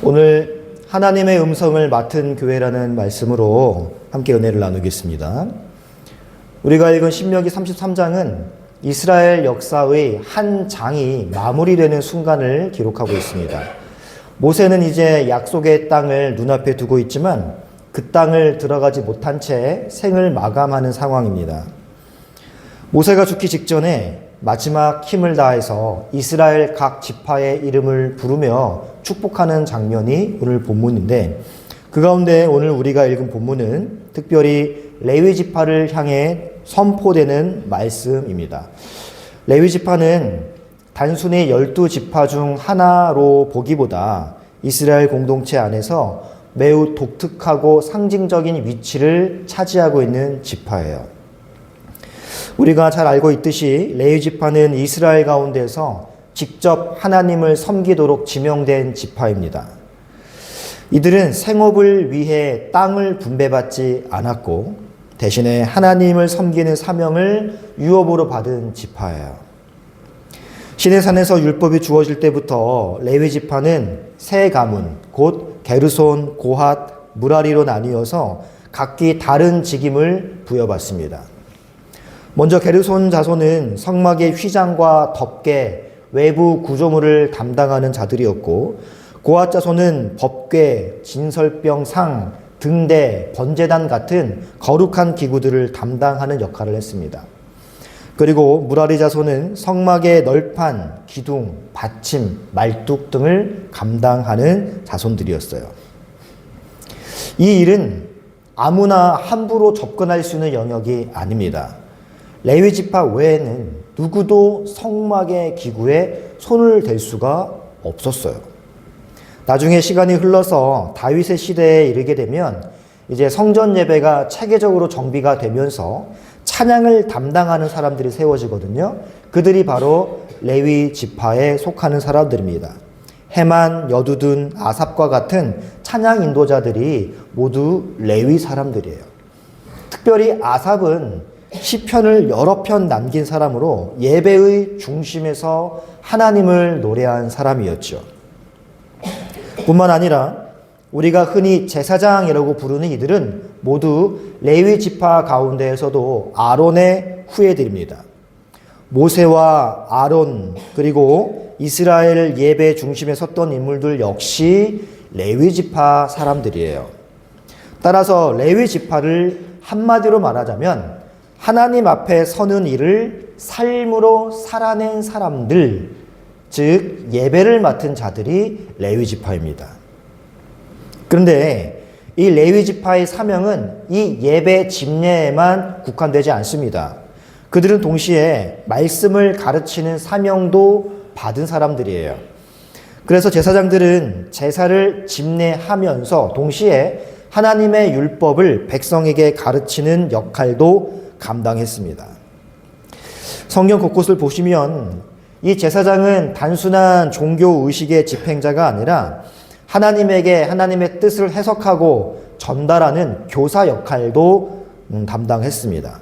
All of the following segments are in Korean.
오늘 하나님의 음성을 맡은 교회라는 말씀으로 함께 은혜를 나누겠습니다. 우리가 읽은 신명기 33장은 이스라엘 역사의 한 장이 마무리되는 순간을 기록하고 있습니다. 모세는 이제 약속의 땅을 눈앞에 두고 있지만 그 땅을 들어가지 못한 채 생을 마감하는 상황입니다. 모세가 죽기 직전에 마지막 힘을 다해서 이스라엘 각 지파의 이름을 부르며 축복하는 장면이 오늘 본문인데 그 가운데 오늘 우리가 읽은 본문은 특별히 레위 지파를 향해 선포되는 말씀입니다. 레위 지파는 단순히 열두 지파 중 하나로 보기보다 이스라엘 공동체 안에서 매우 독특하고 상징적인 위치를 차지하고 있는 지파예요. 우리가 잘 알고 있듯이 레위 지파는 이스라엘 가운데서 직접 하나님을 섬기도록 지명된 지파입니다. 이들은 생업을 위해 땅을 분배받지 않았고 대신에 하나님을 섬기는 사명을 유업으로 받은 지파예요. 시내산에서 율법이 주어질 때부터 레위 지파는 세 가문 곧 게르손, 고핫, 무라리로 나뉘어서 각기 다른 직임을 부여받습니다. 먼저 게르손 자손은 성막의 휘장과 덮개, 외부 구조물을 담당하는 자들이었고 고앗 자손은 법궤, 진설병 상, 등대, 번제단 같은 거룩한 기구들을 담당하는 역할을 했습니다. 그리고 무라리 자손은 성막의 널판, 기둥, 받침, 말뚝 등을 감당하는 자손들이었어요. 이 일은 아무나 함부로 접근할 수 있는 영역이 아닙니다. 레위 지파 외에는 누구도 성막의 기구에 손을 댈 수가 없었어요. 나중에 시간이 흘러서 다윗의 시대에 이르게 되면 이제 성전 예배가 체계적으로 정비가 되면서 찬양을 담당하는 사람들이 세워지거든요. 그들이 바로 레위 지파에 속하는 사람들입니다. 해만, 여두둔, 아삽과 같은 찬양 인도자들이 모두 레위 사람들이에요. 특별히 아삽은 시편을 여러 편 남긴 사람으로 예배의 중심에서 하나님을 노래한 사람이었죠. 뿐만 아니라 우리가 흔히 제사장이라고 부르는 이들은 모두 레위 지파 가운데에서도 아론의 후예들입니다. 모세와 아론 그리고 이스라엘 예배 중심에 섰던 인물들 역시 레위 지파 사람들이에요. 따라서 레위 지파를 한마디로 말하자면 하나님 앞에 서는 일을 삶으로 살아낸 사람들, 즉 예배를 맡은 자들이 레위 지파입니다. 그런데 이 레위 지파의 사명은 이 예배 집례에만 국한되지 않습니다. 그들은 동시에 말씀을 가르치는 사명도 받은 사람들이에요. 그래서 제사장들은 제사를 집례하면서 동시에 하나님의 율법을 백성에게 가르치는 역할도 감당했습니다. 성경 곳곳을 보시면 이 제사장은 단순한 종교 의식의 집행자가 아니라 하나님에게 하나님의 뜻을 해석하고 전달하는 교사 역할도 음, 담당했습니다.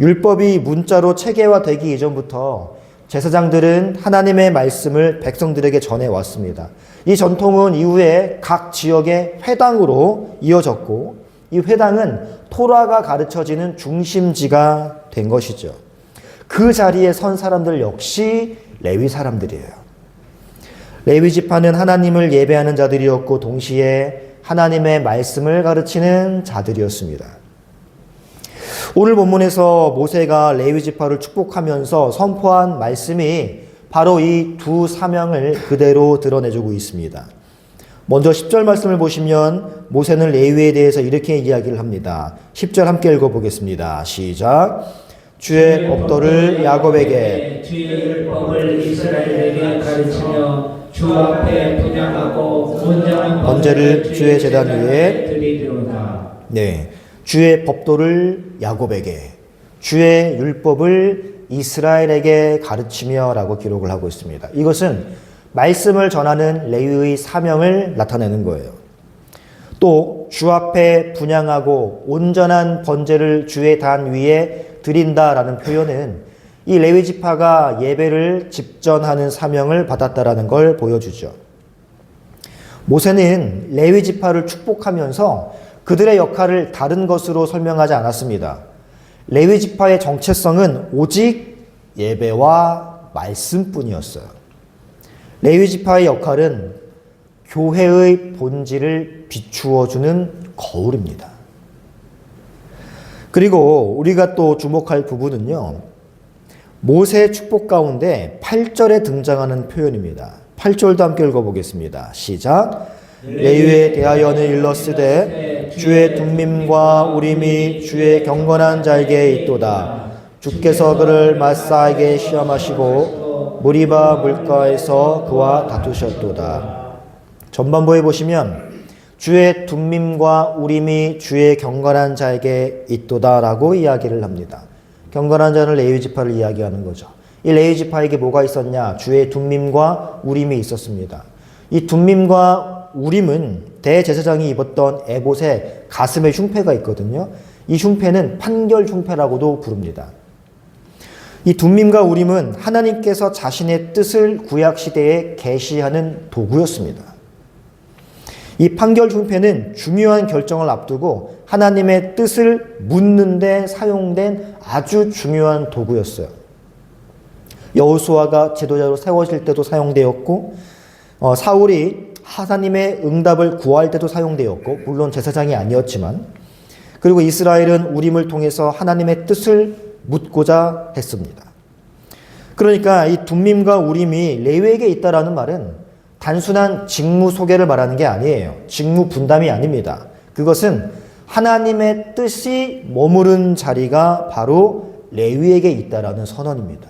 율법이 문자로 체계화되기 이전부터 제사장들은 하나님의 말씀을 백성들에게 전해 왔습니다. 이 전통은 이후에 각 지역의 회당으로 이어졌고 이 회당은 토라가 가르쳐지는 중심지가 된 것이죠. 그 자리에 선 사람들 역시 레위 사람들이에요. 레위 지파는 하나님을 예배하는 자들이었고 동시에 하나님의 말씀을 가르치는 자들이었습니다. 오늘 본문에서 모세가 레위 지파를 축복하면서 선포한 말씀이 바로 이 두 사명을 그대로 드러내주고 있습니다. 먼저 10절 말씀을 보시면 모세는 레위에 대해서 이렇게 이야기를 합니다. 10절 함께 읽어 보겠습니다. 시작. 주의 법도를 야곱에게 주의 율법을 이스라엘에게 가르치며 주 앞에 분양하고 온전한 번제를 주의 제단 위에 드리리로다. 네. 주의 법도를 야곱에게 주의 율법을 이스라엘에게 가르치며라고 기록을 하고 있습니다. 이것은 말씀을 전하는 레위의 사명을 나타내는 거예요. 또 주 앞에 분양하고 온전한 번제를 주의 단 위에 드린다라는 표현은 이 레위 지파가 예배를 집전하는 사명을 받았다라는 걸 보여주죠. 모세는 레위 지파를 축복하면서 그들의 역할을 다른 것으로 설명하지 않았습니다. 레위 지파의 정체성은 오직 예배와 말씀뿐이었어요. 레위 지파의 역할은 교회의 본질을 비추어 주는 거울입니다. 그리고 우리가 또 주목할 부분은요. 모세 축복 가운데 8절에 등장하는 표현입니다. 8절도 함께 읽어보겠습니다. 시작. 레위에 대하여는 일렀으되 주의 둠밈과 우림이 주의 경건한 자에게 있도다. 주께서 그를 마사에게 시험하시고 무리바 물가에서 그와 다투셨도다. 전반부에 보시면 주의 둠밈과 우림이 주의 경건한 자에게 있도다라고 이야기를 합니다. 경건한 자는 레위 지파를 이야기하는 거죠. 이 레위 지파에게 뭐가 있었냐? 주의 둠밈과 우림이 있었습니다. 이 둠밈과 우림은 대제사장이 입었던 에봇의 가슴에 흉패가 있거든요. 이 흉패는 판결 흉패라고도 부릅니다. 이 둠밈과 우림은 하나님께서 자신의 뜻을 구약 시대에 계시하는 도구였습니다. 이 판결 흉패는 중요한 결정을 앞두고 하나님의 뜻을 묻는데 사용된 아주 중요한 도구였어요. 여호수아가 지도자로 세워질 때도 사용되었고 어, 사울이 하나님의 응답을 구할 때도 사용되었고 물론 제사장이 아니었지만 그리고 이스라엘은 우림을 통해서 하나님의 뜻을 묻고자 했습니다. 그러니까 이 둠밈과 우림이 레위에게 있다라는 말은 단순한 직무 소개를 말하는 게 아니에요. 직무 분담이 아닙니다. 그것은 하나님의 뜻이 머무른 자리가 바로 레위에게 있다라는 선언입니다.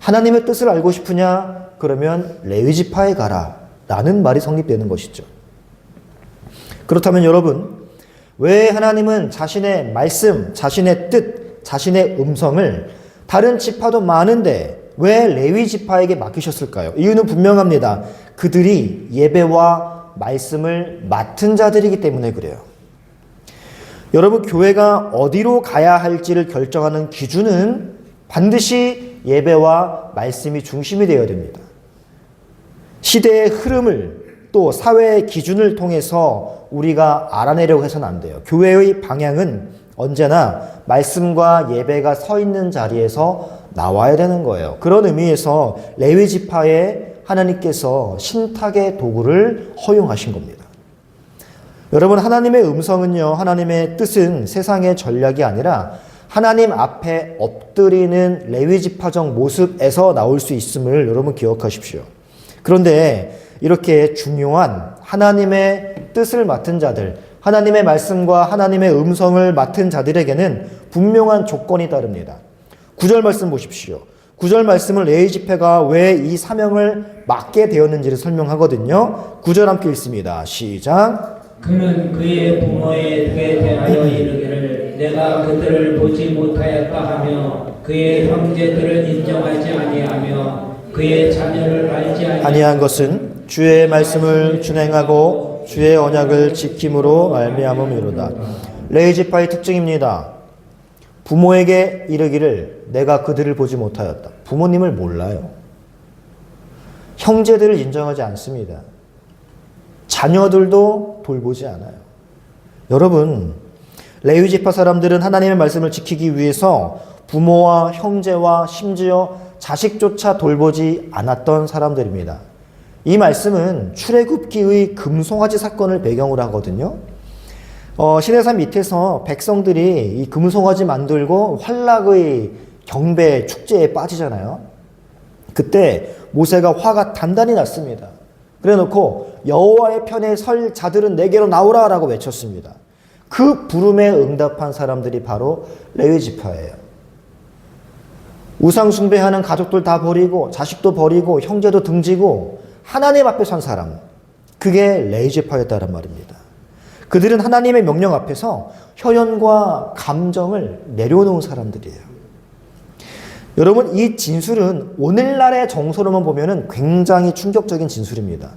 하나님의 뜻을 알고 싶으냐? 그러면 레위 지파에 가라. 라는 말이 성립되는 것이죠. 그렇다면 여러분, 왜 하나님은 자신의 말씀, 자신의 뜻, 자신의 음성을 다른 지파도 많은데 왜 레위 지파에게 맡기셨을까요? 이유는 분명합니다. 그들이 예배와 말씀을 맡은 자들이기 때문에 그래요. 여러분, 교회가 어디로 가야 할지를 결정하는 기준은 반드시 예배와 말씀이 중심이 되어야 됩니다. 시대의 흐름을 또 사회의 기준을 통해서 우리가 알아내려고 해서는 안 돼요. 교회의 방향은 언제나 말씀과 예배가 서 있는 자리에서 나와야 되는 거예요. 그런 의미에서 레위 지파에 하나님께서 신탁의 도구를 허용하신 겁니다. 여러분 하나님의 음성은요. 하나님의 뜻은 세상의 전략이 아니라 하나님 앞에 엎드리는 레위 지파적 모습에서 나올 수 있음을 여러분 기억하십시오. 그런데 이렇게 중요한 하나님의 뜻을 맡은 자들, 하나님의 말씀과 하나님의 음성을 맡은 자들에게는 분명한 조건이 따릅니다. 구절 말씀 보십시오. 구절 말씀을 레위 집회가 왜 이 사명을 맡게 되었는지를 설명하거든요. 구절 함께 읽습니다. 시작. 그는 그의 부모에게 대하여 이르기를 내가 그들을 보지 못하였다 하며 그의 형제들을 인정하지 아니하며 그의 자녀를 알지 아니 아니한 것은 주의 말씀을 준행하고 주의 언약을 지킴으로 말미암음이로다. 레위 지파의 특징입니다. 부모에게 이르기를 내가 그들을 보지 못하였다. 부모님을 몰라요. 형제들을 인정하지 않습니다. 자녀들도 돌보지 않아요. 여러분, 레위 지파 사람들은 하나님의 말씀을 지키기 위해서 부모와 형제와 심지어 자식조차 돌보지 않았던 사람들입니다. 이 말씀은 출애굽기의 금송아지 사건을 배경으로 하거든요. 어, 시내산 밑에서 백성들이 이 금송아지 만들고 환락의 경배 축제에 빠지잖아요. 그때 모세가 화가 단단히 났습니다. 그래놓고 여호와의 편에 설 자들은 내게로 나오라라고 외쳤습니다. 그 부름에 응답한 사람들이 바로 레위 지파예요. 우상 숭배하는 가족들 다 버리고 자식도 버리고 형제도 등지고 하나님 앞에 선 사람. 그게 레위 지파였다는 말입니다. 그들은 하나님의 명령 앞에서 혈연과 감정을 내려놓은 사람들이에요. 여러분, 이 진술은 오늘날의 정서로만 보면 굉장히 충격적인 진술입니다.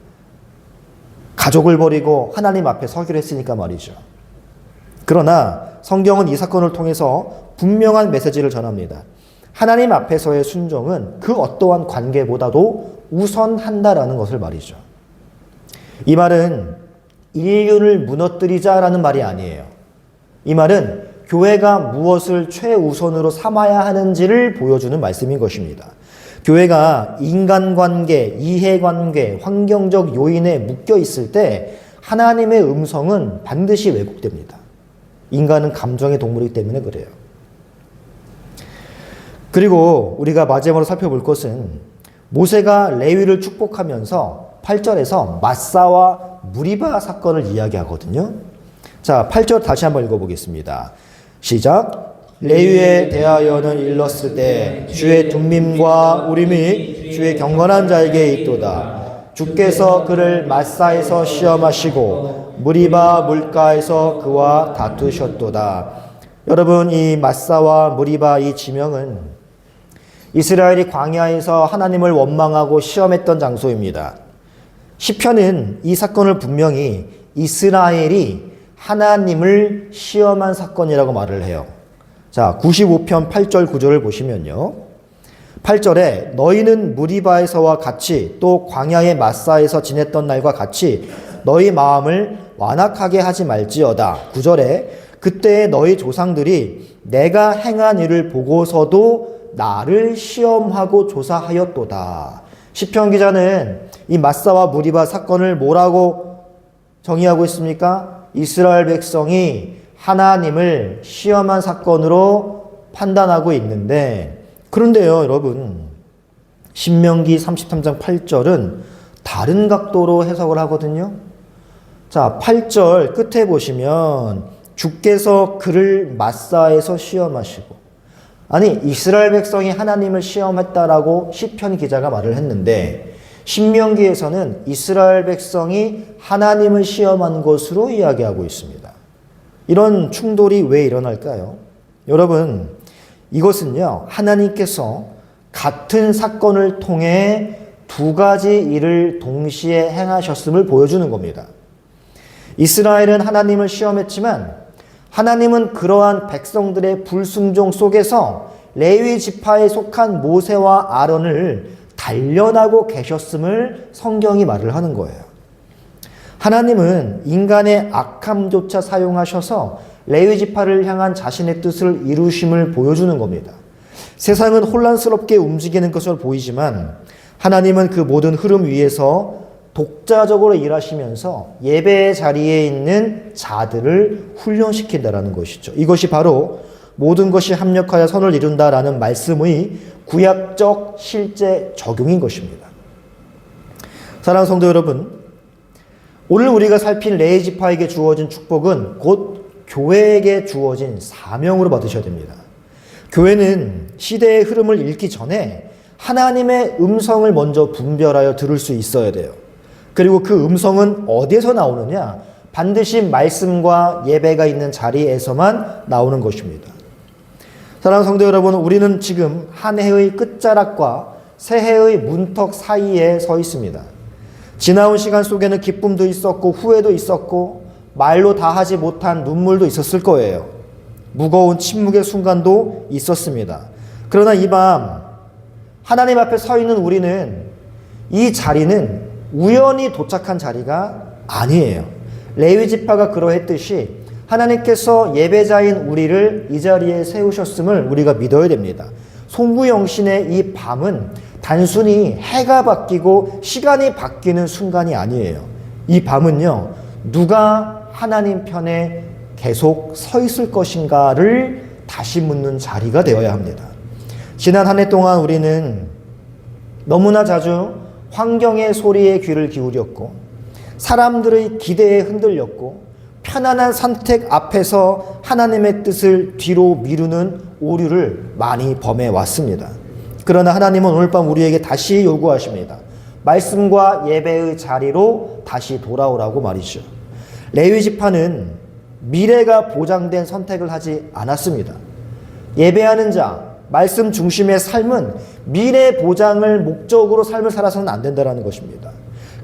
가족을 버리고 하나님 앞에 서기로 했으니까 말이죠. 그러나 성경은 이 사건을 통해서 분명한 메시지를 전합니다. 하나님 앞에서의 순종은 그 어떠한 관계보다도 우선한다라는 것을 말이죠. 이 말은 인륜을 무너뜨리자라는 말이 아니에요. 이 말은 교회가 무엇을 최우선으로 삼아야 하는지를 보여주는 말씀인 것입니다. 교회가 인간관계, 이해관계, 환경적 요인에 묶여 있을 때 하나님의 음성은 반드시 왜곡됩니다. 인간은 감정의 동물이기 때문에 그래요. 그리고 우리가 마지막으로 살펴볼 것은 모세가 레위를 축복하면서 8절에서 마사와 무리바 사건을 이야기하거든요. 자, 8절 다시 한번 읽어보겠습니다. 시작. 레위에 대하여는 일렀을 때 주의 둠밈과 우림이 주의 경건한 자에게 있도다. 주께서 그를 마사에서 시험하시고 무리바 물가에서 그와 다투셨도다. 여러분 이 마사와 무리바 이 지명은 이스라엘이 광야에서 하나님을 원망하고 시험했던 장소입니다. 시편은 이 사건을 분명히 이스라엘이 하나님을 시험한 사건이라고 말을 해요. 자, 95편 8절 9절을 보시면요. 8절에 너희는 무리바에서와 같이 또 광야의 마사에서 지냈던 날과 같이 너희 마음을 완악하게 하지 말지어다. 9절에 그때 너희 조상들이 내가 행한 일을 보고서도 나를 시험하고 조사하였도다. 시편 기자는 이 마사와 무리바 사건을 뭐라고 정의하고 있습니까? 이스라엘 백성이 하나님을 시험한 사건으로 판단하고 있는데 그런데요, 여러분. 신명기 33장 8절은 다른 각도로 해석을 하거든요. 자, 8절 끝에 보시면 주께서 그를 마사에서 시험하시고 아니 이스라엘 백성이 하나님을 시험했다라고 시편 기자가 말을 했는데 신명기에서는 이스라엘 백성이 하나님을 시험한 것으로 이야기하고 있습니다. 이런 충돌이 왜 일어날까요? 여러분, 이것은요, 하나님께서 같은 사건을 통해 두 가지 일을 동시에 행하셨음을 보여주는 겁니다. 이스라엘은 하나님을 시험했지만 하나님은 그러한 백성들의 불순종 속에서 레위 지파에 속한 모세와 아론을 단련하고 계셨음을 성경이 말을 하는 거예요. 하나님은 인간의 악함조차 사용하셔서 레위 지파를 향한 자신의 뜻을 이루심을 보여주는 겁니다. 세상은 혼란스럽게 움직이는 것으로 보이지만 하나님은 그 모든 흐름 위에서 독자적으로 일하시면서 예배의 자리에 있는 자들을 훈련시킨다라는 것이죠. 이것이 바로 모든 것이 합력하여 선을 이룬다라는 말씀의 구약적 실제 적용인 것입니다. 사랑하는 성도 여러분, 오늘 우리가 살핀 레이 지파에게 주어진 축복은 곧 교회에게 주어진 사명으로 받으셔야 됩니다. 교회는 시대의 흐름을 읽기 전에 하나님의 음성을 먼저 분별하여 들을 수 있어야 돼요. 그리고 그 음성은 어디에서 나오느냐? 반드시 말씀과 예배가 있는 자리에서만 나오는 것입니다. 사랑하는 성도 여러분, 우리는 지금 한 해의 끝자락과 새해의 문턱 사이에 서 있습니다. 지나온 시간 속에는 기쁨도 있었고 후회도 있었고 말로 다 하지 못한 눈물도 있었을 거예요. 무거운 침묵의 순간도 있었습니다. 그러나 이 밤 하나님 앞에 서 있는 우리는 이 자리는 우연히 도착한 자리가 아니에요. 레위 지파가 그러했듯이 하나님께서 예배자인 우리를 이 자리에 세우셨음을 우리가 믿어야 됩니다. 송구영신의 이 밤은 단순히 해가 바뀌고 시간이 바뀌는 순간이 아니에요. 이 밤은요, 누가 하나님 편에 계속 서 있을 것인가를 다시 묻는 자리가 되어야 합니다. 지난 한 해 동안 우리는 너무나 자주 환경의 소리에 귀를 기울였고, 사람들의 기대에 흔들렸고, 편안한 선택 앞에서 하나님의 뜻을 뒤로 미루는 오류를 많이 범해 왔습니다. 그러나 하나님은 오늘 밤 우리에게 다시 요구하십니다. 말씀과 예배의 자리로 다시 돌아오라고 말이죠. 레위 지파는 미래가 보장된 선택을 하지 않았습니다. 예배하는 자, 말씀 중심의 삶은 미래 보장을 목적으로 삶을 살아서는 안 된다는 것입니다.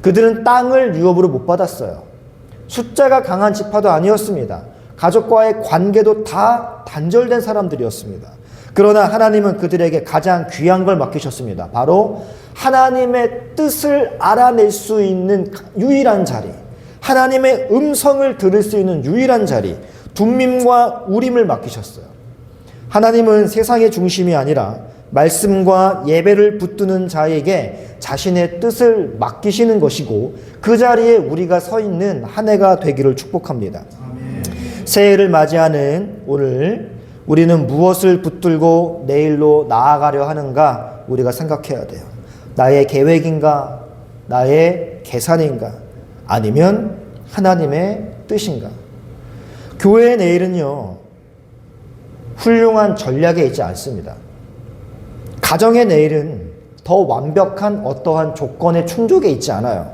그들은 땅을 유업으로 못 받았어요. 숫자가 강한 지파도 아니었습니다. 가족과의 관계도 다 단절된 사람들이었습니다. 그러나 하나님은 그들에게 가장 귀한 걸 맡기셨습니다. 바로 하나님의 뜻을 알아낼 수 있는 유일한 자리, 하나님의 음성을 들을 수 있는 유일한 자리, 둠밈과 우림을 맡기셨어요. 하나님은 세상의 중심이 아니라 말씀과 예배를 붙드는 자에게 자신의 뜻을 맡기시는 것이고 그 자리에 우리가 서 있는 한 해가 되기를 축복합니다. 새해를 맞이하는 오늘 우리는 무엇을 붙들고 내일로 나아가려 하는가 우리가 생각해야 돼요. 나의 계획인가? 나의 계산인가? 아니면 하나님의 뜻인가? 교회의 내일은요, 훌륭한 전략에 있지 않습니다. 가정의 내일은 더 완벽한 어떠한 조건의 충족에 있지 않아요.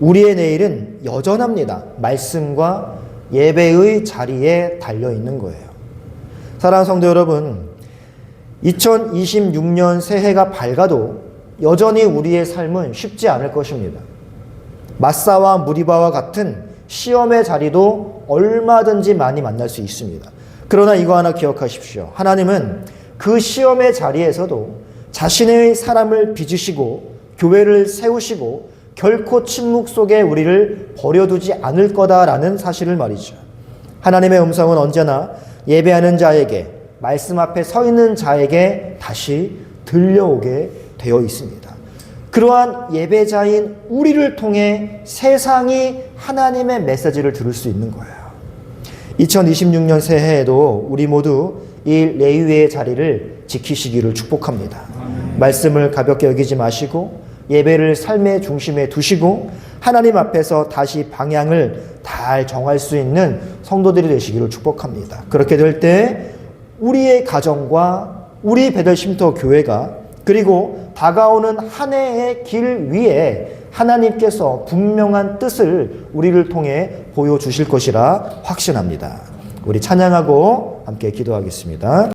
우리의 내일은 여전합니다. 말씀과 예배의 자리에 달려 있는 거예요. 사랑하는 성도 여러분, 2026년 새해가 밝아도 여전히 우리의 삶은 쉽지 않을 것입니다. 마사와 무리바와 같은 시험의 자리도 얼마든지 많이 만날 수 있습니다. 그러나 이거 하나 기억하십시오. 하나님은 그 시험의 자리에서도 자신의 사람을 빚으시고 교회를 세우시고 결코 침묵 속에 우리를 버려두지 않을 거다라는 사실을 말이죠. 하나님의 음성은 언제나 예배하는 자에게 말씀 앞에 서 있는 자에게 다시 들려오게 되어 있습니다. 그러한 예배자인 우리를 통해 세상이 하나님의 메시지를 들을 수 있는 거예요. 2026년 새해에도 우리 모두 이 레위의 자리를 지키시기를 축복합니다. 말씀을 가볍게 여기지 마시고 예배를 삶의 중심에 두시고 하나님 앞에서 다시 방향을 잘 정할 수 있는 성도들이 되시기를 축복합니다. 그렇게 될 때 우리의 가정과 우리 베델 쉼터 교회가 그리고 다가오는 한 해의 길 위에 하나님께서 분명한 뜻을 우리를 통해 보여주실 것이라 확신합니다. 우리 찬양하고 함께 기도하겠습니다.